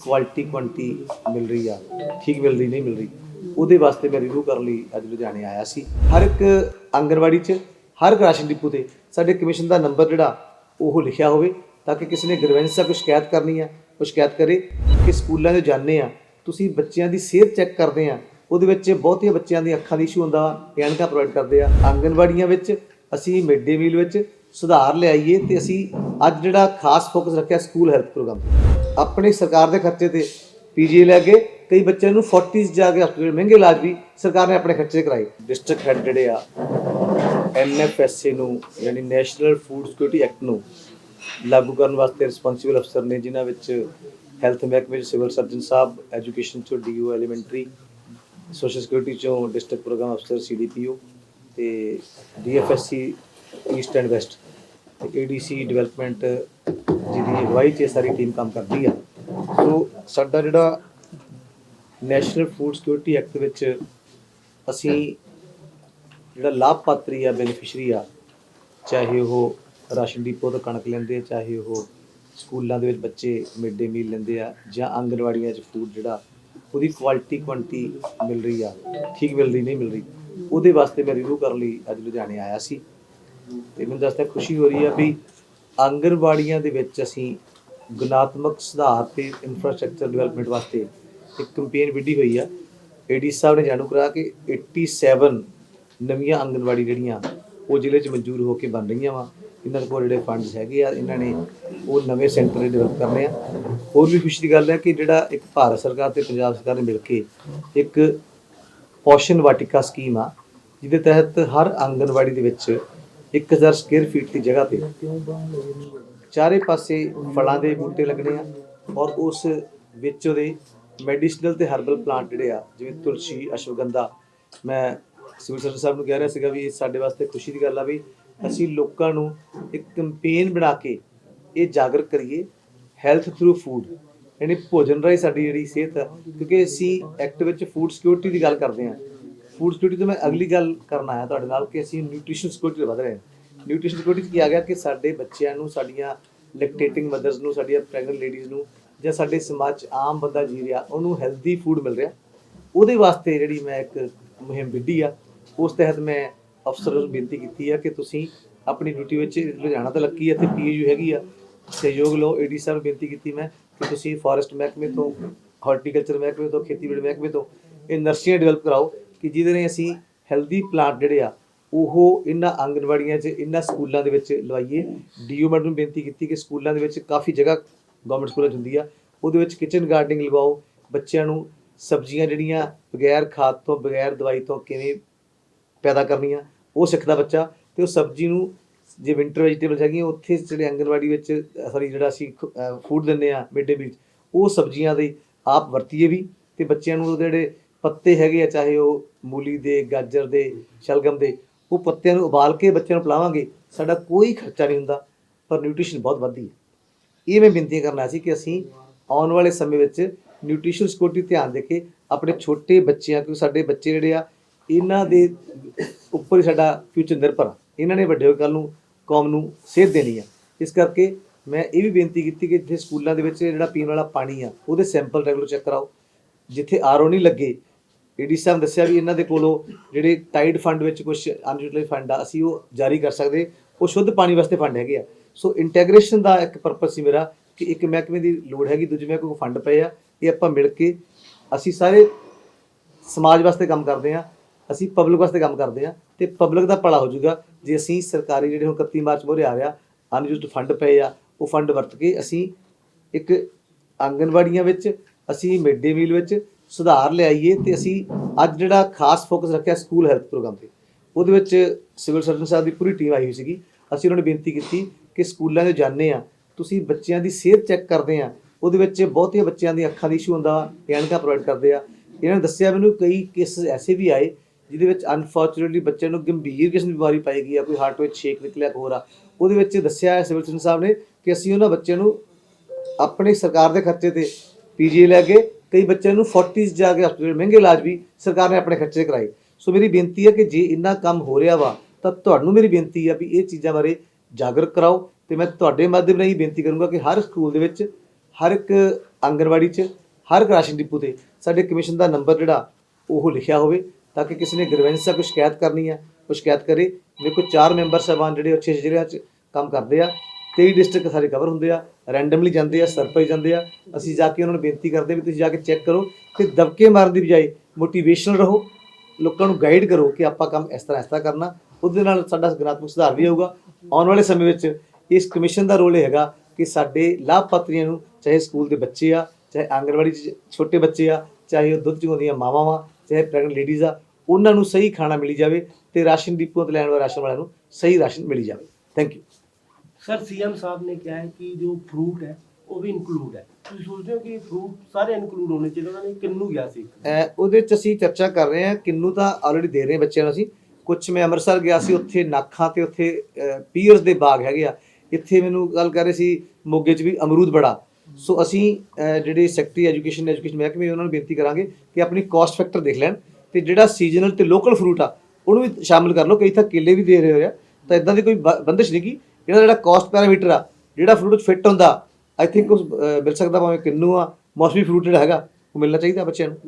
Quality quantity ਮਿਲ ਰਹੀ ਆ, ਠੀਕ ਮਿਲ ਰਹੀ, ਨਹੀਂ ਮਿਲ ਰਹੀ, ਉਹਦੇ ਵਾਸਤੇ ਮੈਂ ਰਿਵਿਊ ਕਰਨ ਲਈ, ਅੱਜ ਲੁਧਿਆਣੇ ਆਇਆ ਸੀ। ਹਰ ਇੱਕ ਆਂਗਣਵਾੜੀ 'ਚ, ਹਰ ਇੱਕ ਰਾਸ਼ਨ ਡਿਪੂ ਤੇ ਸਾਡੇ ਕਮਿਸ਼ਨ ਦਾ ਨੰਬਰ ਜਿਹੜਾ, ਉਹ ਲਿਖਿਆ ਹੋਵੇ, ਤਾਂ ਕਿ ਕਿਸੇ ਨੇ ਗ੍ਰਵੈਂਸ ਦਾ ਕੋਈ ਸ਼ਿਕਾਇਤ ਕਰਨੀ ਆ, ਉਹ ਸ਼ਿਕਾਇਤ ਕਰੇ ਕਿ ਸਕੂਲਾਂ 'ਚ ਜਾਂਦੇ ਆ, ਤੁਸੀਂ ਬੱਚਿਆਂ ਦੀ ਸਿਹਤ ਚੈੱਕ ਕਰਦੇ ਆ, ਉਹਦੇ ਵਿੱਚ ਬਹੁਤੀਆਂ ਬੱਚਿਆਂ ਦੀਆਂ ਅੱਖਾਂ ਦੀ ਇਸ਼ੂ ਹੁੰਦਾ ਐਨਕਾ ਪ੍ਰੋਵਾਈਡ ਕਰਦੇ ਆ। ਆਂਗਣਵਾੜੀਆਂ ਵਿੱਚ ਅਸੀਂ ਮਿਡ ਡੇ ਮੀਲ ਵਿੱਚ ਸੁਧਾਰ ਲਿਆਈਏ ਤੇ ਅਸੀਂ ਅੱਜ ਜਿਹੜਾ ਖਾਸ ਫੋਕਸ ਰੱਖਿਆ ਸਕੂਲ ਹੈਲਥ ਪ੍ਰੋਗਰਾਮ ਆਪਣੇ ਸਰਕਾਰ ਦੇ ਖਰਚੇ ਤੇ ਪੀਜੀ ਲੈ ਕੇ ਕਈ ਬੱਚਿਆਂ ਨੂੰ 40s ਜਾ ਕੇ ਹਸਪੀਟਲ ਮਹਿੰਗੇ ਇਲਾਜ ਵੀ ਸਰਕਾਰ ਨੇ ਆਪਣੇ ਖਰਚੇ ਕਰਾਏ। ਡਿਸਟ੍ਰਿਕਟ ਹੈਡ ਜਿਹੜੇ ਆ ਐਨਐਫਐਸਏ ਨੂੰ, ਯਾਨੀ ਨੈਸ਼ਨਲ ਫੂਡ ਸਿਕਿਉਰਿਟੀ ਐਕਟ ਨੂੰ ਲਾਗੂ ਕਰਨ ਵਾਸਤੇ ਰਿਸਪੌਂਸਿਬਲ ਅਫਸਰ ਨੇ, ਜਿਨ੍ਹਾਂ ਵਿੱਚ ਹੈਲਥ ਮਹਿਕਮੇ 'ਚ ਸਿਵਲ ਸਰਜਨ ਸਾਹਿਬ ਐਜੂਕੇਸ਼ਨ ਚੋਂ ਡੀਓ ਐਲੀਮੈਂਟਰੀ ਸੋਸ਼ਲ ਸਿਕਿਉਰਿਟੀ ਚੋਂ ਡਿਸਟ੍ਰਿਕਟ ਪ੍ਰੋਗਰਾਮ ਅਫਸਰ ਸੀਡੀਪੀਓ ਤੇ ਡੀਐਫਐਸਸੀ ਈਸਟ ਐਂਡ ਵੈਸਟ ਤੇ ਏਡੀਸੀ ਡਿਵੈਲਪਮੈਂਟ ਜਿਹਦੀ ਅਗਵਾਈ 'ਚ ਇਹ ਸਾਰੀ ਟੀਮ ਕੰਮ ਕਰਦੀ ਆ। ਸੋ ਸਾਡਾ ਜਿਹੜਾ ਨੈਸ਼ਨਲ ਫੂਡ ਸਿਕਿਉਰਿਟੀ ਐਕਟ ਵਿੱਚ ਅਸੀਂ ਜਿਹੜਾ ਲਾਭਪਾਤਰੀ ਆ, ਬੈਨੀਫੀਸ਼ਰੀ ਆ, ਚਾਹੇ ਉਹ ਰਾਸ਼ਨ ਡਿਪੋ ਤੋਂ ਕਣਕ ਲੈਂਦੇ ਆ, ਚਾਹੇ ਉਹ ਸਕੂਲਾਂ ਦੇ ਵਿੱਚ ਬੱਚੇ ਮਿਡ ਡੇ ਮੀਲ ਲੈਂਦੇ ਆ ਜਾਂ ਆਂਗਣਵਾੜੀਆਂ 'ਚ ਫੂਡ ਜਿਹੜਾ, ਉਹਦੀ ਕੁਆਲਿਟੀ ਕੁਆਂਟੀ ਮਿਲ ਰਹੀ ਆ, ਠੀਕ ਮਿਲ ਰਹੀ, ਨਹੀਂ ਮਿਲ ਰਹੀ, ਉਹਦੇ ਵਾਸਤੇ ਮੈਂ ਰਿਵਿਊ ਕਰਨ ਲਈ ਅੱਜ ਲੁਧਿਆਣੇ ਆਇਆ ਸੀ। ਤੇ ਮੈਨੂੰ ਦੱਸਦਾ ਖੁਸ਼ੀ ਹੋ ਰਹੀ ਆ ਵੀ ਆਂਗਣਵਾੜੀਆਂ ਦੇ ਵਿੱਚ ਅਸੀਂ ਗੁਣਾਤਮਕ ਸੁਧਾਰ ਤੇ ਇਨਫਰਾਸਟ੍ਰਕਚਰ ਡਿਵੈਲਪਮੈਂਟ ਵਾਸਤੇ ਇੱਕ ਕੈਂਪੇਨ ਵਿੱਢੀ ਹੋਈ ਆ। ਏਡੀ ਸਾਹਿਬ ਨੇ ਜਾਣੂ ਕਰਾ ਕਿ 87 ਨਵੀਆਂ ਆਂਗਣਵਾੜੀ ਜਿਹੜੀਆਂ, ਉਹ ਜ਼ਿਲ੍ਹੇ 'ਚ ਮਨਜ਼ੂਰ ਹੋ ਕੇ ਬਣ ਰਹੀਆਂ ਵਾ। ਇਹਨਾਂ ਕੋਲ ਜਿਹੜੇ ਫੰਡਸ ਹੈਗੇ ਆ, ਇਹਨਾਂ ਨੇ ਉਹ ਨਵੇਂ ਸੈਂਟਰ ਡਿਵੈਲਪ ਕਰਨੇ ਆ। ਹੋਰ ਵੀ ਖੁਸ਼ੀ ਦੀ ਗੱਲ ਹੈ ਕਿ ਜਿਹੜਾ ਇੱਕ ਭਾਰਤ ਸਰਕਾਰ ਤੇ ਪੰਜਾਬ ਸਰਕਾਰ ਨੇ ਮਿਲ ਕੇ ਇੱਕ ਪੋਸ਼ਨ ਵਾਟਿਕਾ ਸਕੀਮ ਆ, ਜਿਹਦੇ ਤਹਿਤ ਹਰ ਆਂਗਣਵਾੜੀ ਦੇ ਵਿੱਚ 1000 ਸਕੁਅਰ ਫੀਟ ਦੀ ਜਗ੍ਹਾ ਤੇ। ਚਾਰੇ ਪਾਸੇ ਫਲਾਂ ਦੇ ਬੂਟੇ ਲੱਗਣੇ ਆ ਔਰ ਉਸ ਵਿੱਚ ਉਹਦੇ ਮੈਡੀਸ਼ਨਲ ਤੇ ਹਰਬਲ ਪਲਾਂਟ ਜਿਹੜੇ ਆ, ਜਿਵੇਂ ਤੁਲਸੀ, ਅਸ਼ਵਗੰਧਾ, ਮੈਂ ਸਿਵਲ ਸਰਜਨ ਸਾਹਿਬ ਨੂੰ ਕਹਿ ਰਿਹਾ ਸੀਗਾ ਵੀ ਇਹ ਸਾਡੇ ਵਾਸਤੇ ਖੁਸ਼ੀ ਦੀ ਗੱਲ ਆ ਵੀ ਅਸੀਂ ਲੋਕਾਂ ਨੂੰ ਇੱਕ ਕੈਂਪੇਨ ਬਣਾ ਕੇ ਇਹ ਜਾਗਰ ਕਰੀਏ ਹੈਲਥ ਥਰੂ ਫੂਡ ਯਾਨੀ ਭੋਜਨ ਰਾਹੀਂ ਸਾਡੀ ਜਿਹੜੀ ਸਿਹਤ ਆ, ਕਿਉਂਕਿ ਅਸੀਂ ਐਕਟ ਵਿੱਚ ਫੂਡ ਸਿਕਿਉਰਿਟੀ ਦੀ ਗੱਲ ਕਰਦੇ ਹਾਂ ਫੂਡ ਸਿਕਿਉਰਿਟੀ ਤੋਂ ਮੈਂ ਅਗਲੀ ਗੱਲ ਕਰਨ ਆਇਆ ਤੁਹਾਡੇ ਨਾਲ ਕਿ ਅਸੀਂ ਨਿਊਟ੍ਰੀਸ਼ਨ ਸਿਕਿਉਰਿਟੀ ਵੱਧ ਰਹੇ ਹਾਂ। ਨਿਊਟ੍ਰੀਸ਼ਨ ਸਿਕਿਉਰਿਟੀ 'ਚ ਕੀ ਆ ਗਿਆ ਕਿ ਸਾਡੇ ਬੱਚਿਆਂ ਨੂੰ, ਸਾਡੀਆਂ ਲੈਕਟੇਟਿੰਗ ਮਦਰਸ ਨੂੰ, ਸਾਡੀਆਂ ਪ੍ਰੈਗਨੈਂਟ ਲੇਡੀਜ਼ ਨੂੰ ਜਾਂ ਸਾਡੇ ਸਮਾਜ 'ਚ ਆਮ ਬੰਦਾ ਜੀ ਰਿਹਾ, ਉਹਨੂੰ ਹੈਲਦੀ ਫੂਡ ਮਿਲ ਰਿਹਾ। ਉਹਦੇ ਵਾਸਤੇ ਜਿਹੜੀ ਮੈਂ ਇੱਕ ਮੁਹਿੰਮ ਵਿੱਢੀ ਆ, ਉਸ ਤਹਿਤ ਮੈਂ ਅਫਸਰ ਨੂੰ ਬੇਨਤੀ ਕੀਤੀ ਆ ਕਿ ਤੁਸੀਂ ਆਪਣੀ ਡਿਊਟੀ ਵਿੱਚ ਲੁਧਿਆਣਾ ਤਾਂ ਲੱਗੀ ਹੈ ਤੇ ਪੀਯੂ ਹੈਗੀ ਆ, ਸਹਿਯੋਗ ਲਓ। ਏਡੀ ਸਾਹਿਬ ਨੂੰ ਬੇਨਤੀ ਕੀਤੀ ਮੈਂ ਕਿ ਤੁਸੀਂ ਫੋਰੈਸਟ ਮਹਿਕਮੇ ਤੋਂ ਹਾਰਟੀਕਲਚਰ ਮਹਿਕਮੇ ਤੋਂ, ਖੇਤੀਬਾੜੀ ਮਹਿਕਮੇ ਤੋਂ ਇਹ ਨਰਸਰੀਆਂ ਡਿਵੈਲਪ ਕਰਾਓ। ਕਿ ਜਿਹਦੇ ਨੇ ਅਸੀਂ ਹੈਲਦੀ ਪਲਾਂਟ ਜਿਹੜੇ ਆ, ਉਹ ਇਹਨਾਂ ਆਂਗਨਵਾੜੀਆਂ 'ਚ, ਇਹਨਾਂ ਸਕੂਲਾਂ ਦੇ ਵਿੱਚ ਲਵਾਈਏ। ਡੀਓ ਮੈਡਮ ਨੂੰ ਬੇਨਤੀ ਕੀਤੀ ਕਿ ਸਕੂਲਾਂ ਦੇ ਵਿੱਚ ਕਾਫੀ ਜਗ੍ਹਾ ਗਵਰਨਮੈਂਟ ਸਕੂਲਾਂ 'ਚ ਹੁੰਦੀ ਆ। ਉਹਦੇ ਵਿੱਚ ਕਿਚਨ ਗਾਰਡਨਿੰਗ ਲਵਾਓ, ਬੱਚਿਆਂ ਨੂੰ ਸਬਜ਼ੀਆਂ ਜਿਹੜੀਆਂ ਬਗੈਰ ਖਾਦ ਤੋਂ, ਬਗੈਰ ਦਵਾਈ ਤੋਂ ਕਿਵੇਂ ਪੈਦਾ ਕਰਨੀਆਂ, ਉਹ ਸਿੱਖਦਾ ਬੱਚਾ। ਤੇ ਉਹ ਸਬਜ਼ੀ ਨੂੰ ਜੇ ਵਿੰਟਰ ਵੈਜੀਟੇਬਲਸ ਹੈਗੀਆਂ, ਉੱਥੇ ਜਿਹੜੇ ਆਂਗਨਵਾੜੀ ਵਿੱਚ ਸੌਰੀ ਜਿਹੜਾ ਅਸੀਂ ਫੂਡ ਦਿੰਦੇ ਆ ਮਿਡ ਡੇ ਮੀਲ ਉਹ ਸਬਜ਼ੀਆਂ ਦੇ ਆਪ ਵਰਤੀਏ ਵੀ। ਤੇ ਬੱਚਿਆਂ ਨੂੰ ਉਹਦੇ ਜਿਹੜੇ ਪੱਤੇ ਹੈਗੇ ਆ, ਚਾਹੇ ਉਹ ਮੂਲੀ ਦੇ, ਗਾਜਰ ਦੇ, ਸ਼ਲਗਮ ਦੇ, ਉਹ ਪੱਤਿਆਂ ਨੂੰ ਉਬਾਲ ਕੇ ਬੱਚਿਆਂ ਨੂੰ ਪਿਲਾਵਾਂਗੇ, ਸਾਡਾ ਕੋਈ ਖਰਚਾ ਨਹੀਂ ਹੁੰਦਾ, ਪਰ ਨਿਊਟ੍ਰੀਸ਼ਨ ਬਹੁਤ ਵੱਧਦੀ ਹੈ। ਇਹ ਮੈਂ ਬੇਨਤੀ ਕਰਨਾ ਸੀ ਕਿ ਅਸੀਂ ਆਉਣ ਵਾਲੇ ਸਮੇਂ ਵਿੱਚ ਨਿਊਟ੍ਰੀਸ਼ਨ ਸਿਕਿਉਰਿਟੀ ਧਿਆਨ ਦੇ ਕੇ ਆਪਣੇ ਛੋਟੇ ਬੱਚਿਆਂ, ਕਿਉਂਕਿ ਸਾਡੇ ਬੱਚੇ ਜਿਹੜੇ ਆ, ਇਹਨਾਂ ਦੇ ਉੱਪਰ ਹੀ ਸਾਡਾ ਫਿਊਚਰ ਨਿਰਭਰ ਆ। ਇਹਨਾਂ ਨੇ ਵੱਡੇ ਹੋ ਕੇ ਕੱਲ ਨੂੰ ਕੌਮ ਨੂੰ ਸੇਧ ਦੇਣੀ ਆ। ਇਸ ਕਰਕੇ ਮੈਂ ਇਹ ਵੀ ਬੇਨਤੀ ਕੀਤੀ ਕਿ ਜਿੱਥੇ ਸਕੂਲਾਂ ਦੇ ਵਿੱਚ ਜਿਹੜਾ ਪੀਣ ਵਾਲਾ ਪਾਣੀ ਆ, ਉਹਦੇ ਸੈਂਪਲ ਰੈਗੂਲਰ ਚੈੱਕ ਕਰਾਓ। ਜਿੱਥੇ ਆਰਓ ਨਹੀਂ ਲੱਗੇ ਏਡੀ ਸਾਹਿਬ ਨੇ ਦੱਸਿਆ ਵੀ ਇਹਨਾਂ ਦੇ ਕੋਲੋਂ ਜਿਹੜੇ ਟਾਈਡ ਫੰਡ ਵਿੱਚ ਕੁਝ ਅਨਯੂਟਿਲਾਈਜ਼ ਫੰਡ ਆ, ਅਸੀਂ ਉਹ ਜਾਰੀ ਕਰ ਸਕਦੇ। ਉਹ ਸ਼ੁੱਧ ਪਾਣੀ ਵਾਸਤੇ ਫੰਡ ਹੈਗੇ ਆ। ਸੋ ਇੰਟੈਗ੍ਰੇਸ਼ਨ ਦਾ ਇੱਕ ਪਰਪਸ ਸੀ ਮੇਰਾ ਕਿ ਇੱਕ ਮਹਿਕਮੇ ਦੀ ਲੋੜ ਹੈਗੀ, ਦੂਜੇ ਮਹਿਕਮੇ ਕੋਲ ਫੰਡ ਪਏ ਆ। ਇਹ ਆਪਾਂ ਮਿਲ ਕੇ ਅਸੀਂ ਸਾਰੇ ਸਮਾਜ ਵਾਸਤੇ ਕੰਮ ਕਰਦੇ ਆ, ਅਸੀਂ ਪਬਲਿਕ ਵਾਸਤੇ ਕੰਮ ਕਰਦੇ ਆ ਤੇ ਪਬਲਿਕ ਦਾ ਭਲਾ ਹੋ ਜਾਊਗਾ ਜੇ ਅਸੀਂ ਸਰਕਾਰੀ ਜਿਹੜੇ ਹੁਣ 31 ਮਾਰਚ ਮੋਰੇ ਆ ਰਿਹਾ ਅਨਯੂਜ਼ਡ ਫੰਡ ਪਏ ਆ, ਉਹ ਫੰਡ ਵਰਤ ਕੇ ਅਸੀਂ ਇੱਕ ਆਂਗਨਵਾੜੀਆਂ ਵਿੱਚ, ਅਸੀਂ ਮਿਡ ਡੇ ਮੀਲ ਵਿੱਚ ਸੁਧਾਰ ਲਿਆਈਏ ਤੇ ਅਸੀਂ ਅੱਜ ਜਿਹੜਾ ਖਾਸ ਫੋਕਸ ਰੱਖਿਆ ਸਕੂਲ ਹੈਲਥ ਪ੍ਰੋਗਰਾਮ ਤੇ, ਉਹਦੇ ਵਿੱਚ ਸਿਵਲ ਸਰਜਨ ਸਾਹਿਬ ਦੀ ਪੂਰੀ ਟੀਮ ਆਈ ਹੋਈ ਸੀਗੀ। ਅਸੀਂ ਉਹਨਾਂ ਨੂੰ ਬੇਨਤੀ ਕੀਤੀ ਕਿ ਸਕੂਲਾਂ 'ਚ ਜਾਂਦੇ ਆ ਤੁਸੀਂ ਬੱਚਿਆਂ ਦੀ ਸਿਹਤ ਚੈੱਕ ਕਰਦੇ ਆ ਉਹਦੇ ਵਿੱਚ ਬਹੁਤੀਆਂ ਬੱਚਿਆਂ ਦੀ ਅੱਖਾਂ ਦੀ ਇਸ਼ੂ ਹੁੰਦਾ ਐਨਕਾਂ ਪ੍ਰੋਵਾਈਡ ਕਰਦੇ ਆ। ਇਹਨਾਂ ਨੇ ਦੱਸਿਆ ਮੈਨੂੰ ਕਈ ਕੇਸ ਐਸੇ ਵੀ ਆਏ, ਜਿਹਦੇ ਵਿੱਚ ਅਨਫੋਰਚੂਨੇਟਲੀ ਬੱਚੇ ਨੂੰ ਗੰਭੀਰ ਕਿਸਮ ਦੀ ਬਿਮਾਰੀ ਪਾਈ ਗਈ ਆ ਕੋਈ ਹਾਰਟ ਵਿੱਚ ਛੇਕ ਨਿਕਲਿਆ ਹੋਰ ਆ। ਉਹਦੇ ਵਿੱਚ ਦੱਸਿਆ ਸਿਵਲ ਸਰਜਨ ਸਾਹਿਬ ਨੇ ਕਿ ਅਸੀਂ ਉਹਨਾਂ ਬੱਚਿਆਂ ਨੂੰ ਆਪਣੇ ਸਰਕਾਰ ਦੇ ਖਰਚੇ ਤੇ ਪੀਜੀ ਲੈ ਕੇ ਕਈ ਬੱਚਿਆਂ ਨੂੰ 40s ਜਾ ਕੇ ਹਸਪੀਟਲ ਮਹਿੰਗੇ ਇਲਾਜ ਵੀ ਸਰਕਾਰ ਨੇ ਆਪਣੇ ਖਰਚੇ ਕਰਾਏ। ਸੋ ਮੇਰੀ ਬੇਨਤੀ ਹੈ ਕਿ ਜੇ ਇੰਨਾ ਕੰਮ ਹੋ ਰਿਹਾ ਵਾ, ਤਾਂ ਤੁਹਾਨੂੰ ਮੇਰੀ ਬੇਨਤੀ ਆ ਵੀ ਇਹ ਚੀਜ਼ਾਂ ਬਾਰੇ ਜਾਗਰੂਕ ਕਰਾਓ ਤੇ ਮੈਂ ਤੁਹਾਡੇ ਮਾਧਿਅਮ ਰਾਹੀਂ ਬੇਨਤੀ ਕਰੂੰਗਾ ਕਿ ਹਰ ਸਕੂਲ ਦੇ ਵਿੱਚ, ਹਰ ਇੱਕ ਆਂਗਣਵਾੜੀ 'ਚ, ਹਰ ਇੱਕ ਰਾਸ਼ਨ ਡਿਪੂ ਤੇ ਸਾਡੇ ਕਮਿਸ਼ਨ ਦਾ ਨੰਬਰ ਜਿਹੜਾ, ਉਹ ਲਿਖਿਆ ਹੋਵੇ ਤਾਂ ਕਿ ਕਿਸੇ ਨੇ ਗ੍ਰਵੈਂਸ ਦਾ ਕੋਈ ਸ਼ਿਕਾਇਤ ਕਰਨੀ ਹੈ ਉਹ ਸ਼ਿਕਾਇਤ ਕਰੇ। ਮੇਰੇ ਕੋਲ ਚਾਰ ਮੈਂਬਰ ਸਾਹਿਬਾਨ ਜਿਹੜੇ ਅੱਛੇ ਜ਼ਿਲ੍ਹਿਆਂ 'ਚ ਕੰਮ ਕਰਦੇ ਆ। 23 ਡਿਸਟ੍ਰਿਕਟ ਸਾਰੇ ਕਵਰ ਹੁੰਦੇ ਆ ਰੈਂਡਮਲੀ ਜਾਂਦੇ ਆ ਸਰਪ੍ਰਾਈਜ਼ ਜਾਂਦੇ ਆ, ਅਸੀਂ ਜਾ ਕੇ ਉਹਨਾਂ ਨੂੰ ਬੇਨਤੀ ਕਰਦੇ ਵੀ ਤੁਸੀਂ ਜਾ ਕੇ ਚੈੱਕ ਕਰੋ ਤੇ ਦਬਕੇ ਮਾਰਨ ਦੀ ਬਜਾਏ ਮੋਟੀਵੇਸ਼ਨਲ ਰਹੋ, ਲੋਕਾਂ ਨੂੰ ਗਾਈਡ ਕਰੋ ਕਿ ਆਪਾਂ ਕੰਮ ਇਸ ਤਰ੍ਹਾਂ ਇਸ ਤਰ੍ਹਾਂ ਕਰਨਾ, ਉਹਦੇ ਨਾਲ ਸਾਡਾ ਸਕਾਰਾਤਮਕ ਸੁਧਾਰ ਵੀ ਆਊਗਾ। ਆਉਣ ਵਾਲੇ ਸਮੇਂ ਵਿੱਚ ਇਸ ਕਮਿਸ਼ਨ ਦਾ ਰੋਲ ਇਹ ਹੈਗਾ ਕਿ ਸਾਡੇ ਲਾਭਪਾਤਰੀਆਂ ਨੂੰ ਚਾਹੇ ਸਕੂਲ ਦੇ ਬੱਚੇ ਆ, ਚਾਹੇ ਆਂਗਣਵਾੜੀ 'ਚ ਛੋਟੇ ਬੱਚੇ ਆ, ਚਾਹੇ ਉਹ ਦੁੱਧ ਚੁਗਾਉਂਦੀਆਂ ਮਾਵਾਂ ਆ ਚਾਹੇ ਪ੍ਰੈਗਨੈਂਟ ਲੇਡੀਜ਼ ਆ, ਉਹਨਾਂ ਨੂੰ ਸਹੀ ਖਾਣਾ ਮਿਲੀ ਜਾਵੇ ਤੇ ਰਾਸ਼ਨ ਡਿਪੂਆਂ ਤੋਂ ਲੈਣ ਵਾਲੇ ਰਾਸ਼ਨ ਵਾਲਿਆਂ ਨੂੰ ਸਹੀ ਰਾਸ਼ਨ ਮਿਲੀ ਜਾਵੇ। ਥੈਂਕ ਯੂ सर सीएम साहब ने क्या है कि जो फ्रूट है वो भी इंक्लूड है ਤੁਸੀਂ ਸੋਚਦੇ ਹੋ ਕਿ ਫਰੂਟ ਸਾਰੇ ਇਨਕਲੂਡ ਹੋਣੇ ਚਾਹੀਦੇ ਉਹਨਾਂ ਨੇ ਕਿੰਨੂ ਗਿਆ ਸੀ ਅਹ ਉਹਦੇ ਚ ਅਸੀਂ ਚਰਚਾ ਕਰ ਰਹੇ ਹਾਂ ਕਿੰਨੂ ਤਾਂ ਆਲਰੇਡੀ ਦੇ ਰਹੇ ਹਾਂ ਬੱਚਿਆਂ ਨੂੰ ਅਸੀਂ ਕੁਝ ਮੈਂ ਅੰਮ੍ਰਿਤਸਰ ਗਿਆ ਸੀ ਉੱਥੇ ਨਾਖਾਂ ਤੇ ਉੱਥੇ ਪੀਅਰਸ ਦੇ ਬਾਗ ਹੈਗੇ ਆ ਇੱਥੇ ਮੈਨੂੰ ਗੱਲ ਕਰ ਰਹੇ ਸੀ ਮੋਗੇ ਚ ਵੀ ਅਮਰੂਦ ਬੜਾ ਸੋ ਅਸੀਂ ਅਹ ਜਿਹੜੇ ਸੈਕਟਰੀ ਐਜੂਕੇਸ਼ਨ ਐਜੂਕੇਸ਼ਨ ਮਹਿਕਮੇ ਉਹਨਾਂ ਨੂੰ ਬੇਨਤੀ ਕਰਾਂਗੇ ਕਿ ਆਪਣੀ ਕਾਸਟ ਫੈਕਟਰ ਦੇਖ ਲੈਣ ਤੇ ਜਿਹੜਾ ਸੀਜ਼ਨਲ ਤੇ ਲੋਕਲ ਫਰੂਟ ਆ ਉਹਨੂੰ ਵੀ ਸ਼ਾਮਿਲ ਕਰ ਲਓ ਕਈ ਤਾਂ ਕੇਲੇ ਵੀ ਦੇ ਰਹੇ ਹੋਏ ਆ ਤਾਂ ਇਦਾਂ ਦੀ ਕੋਈ ਬ- ਬੰਦਿਸ਼ ਨਹੀਂ ਕੀ ਇਹਦਾ ਜਿਹੜਾ ਕਾਸਟ ਪੈਰਾਮੀਟਰ ਆ, ਜਿਹੜਾ ਫਰੂਟ ਫਿੱਟ ਹੁੰਦਾ ਆਈ ਥਿੰਕ ਉਸ ਮਿਲ ਸਕਦਾ ਭਾਵੇਂ ਕਿੰਨੂ ਆ ਮੌਸਮੀ ਫਰੂਟ ਜਿਹੜਾ ਹੈਗਾ, ਉਹ ਮਿਲਣਾ ਚਾਹੀਦਾ ਬੱਚਿਆਂ ਨੂੰ।